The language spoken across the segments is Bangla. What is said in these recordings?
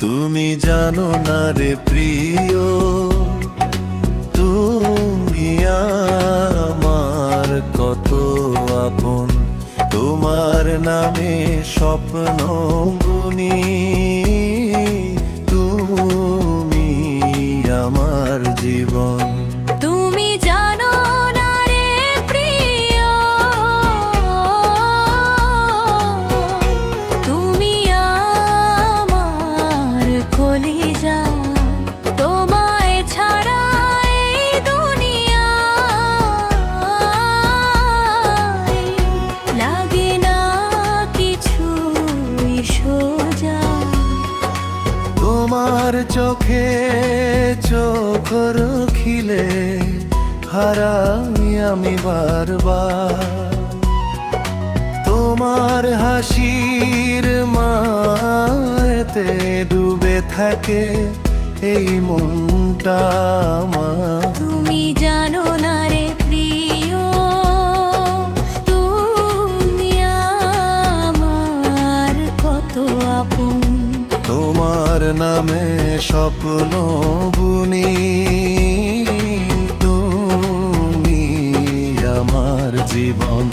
তুমি জানো না রে প্রিয় তুমি আমার কত আপন। তোমার নামে স্বপ্ন বুনি চোখে চোখ রখিলে হারাই আমি বারবার। তোমার হাসির মাতে ডুবে থাকে এই মনটা আমার। তুমি জানো না রে প্রিয় তুমি আমার কত আপন। তোমার নামে স্বপ্ন বুনি, তুমি আমার জীবন।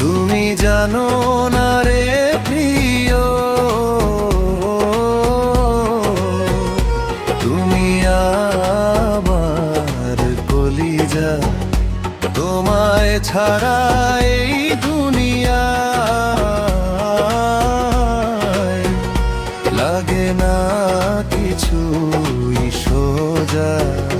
তুমি জানো না রে প্রিয়, তুমি আমার কলিজা। তোমায় ছাড়া কিছুই সোজা।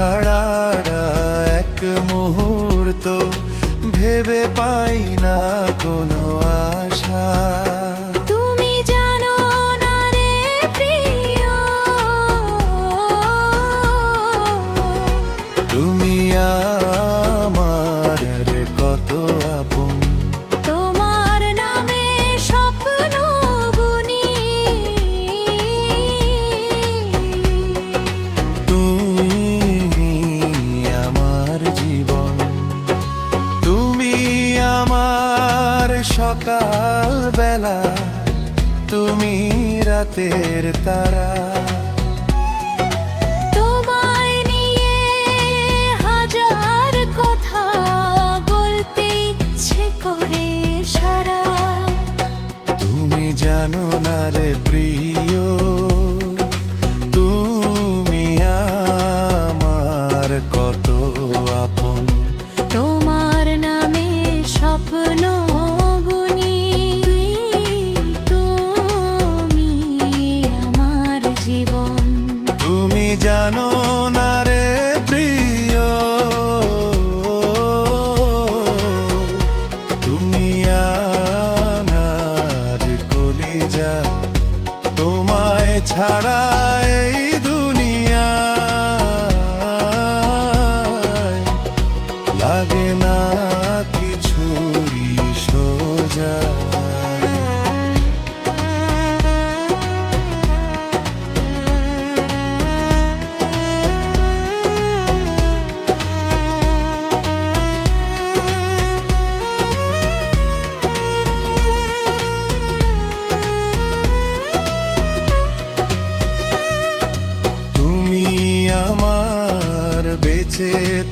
ছাড়া এক মুহূর্ত ভেবে পাই না কোনো আশা। তুমি রাতের তারা। তোমায় নিয়ে হাজার কথা বলতে ইচ্ছে করে সারা। তুমি জানো না রে প্রিয়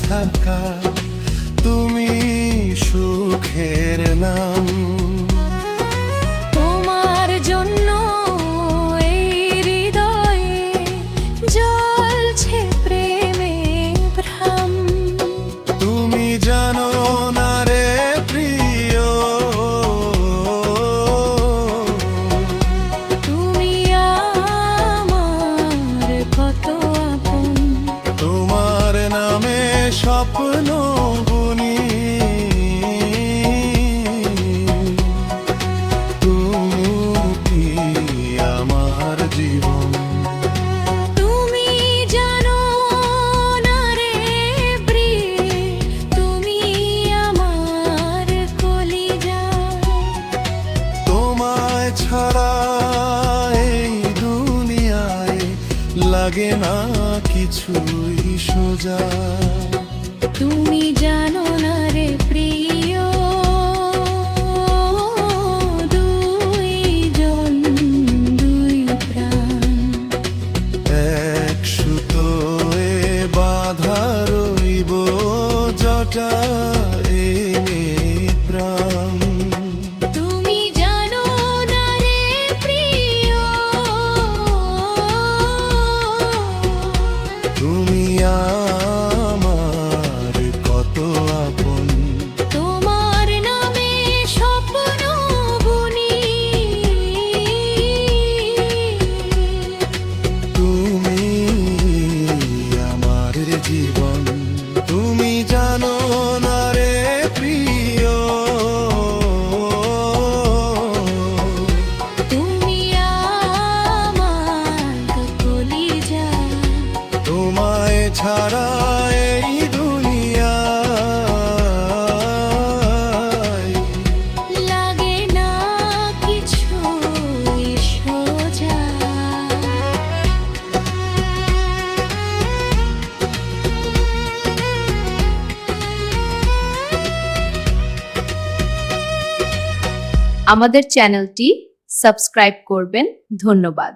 থাকা। তুমি সুখের নাম। লাগে না কিছুই সোজা। তুমি যা আমাদের চ্যানেলটি সাবস্ক্রাইব করবেন। ধন্যবাদ।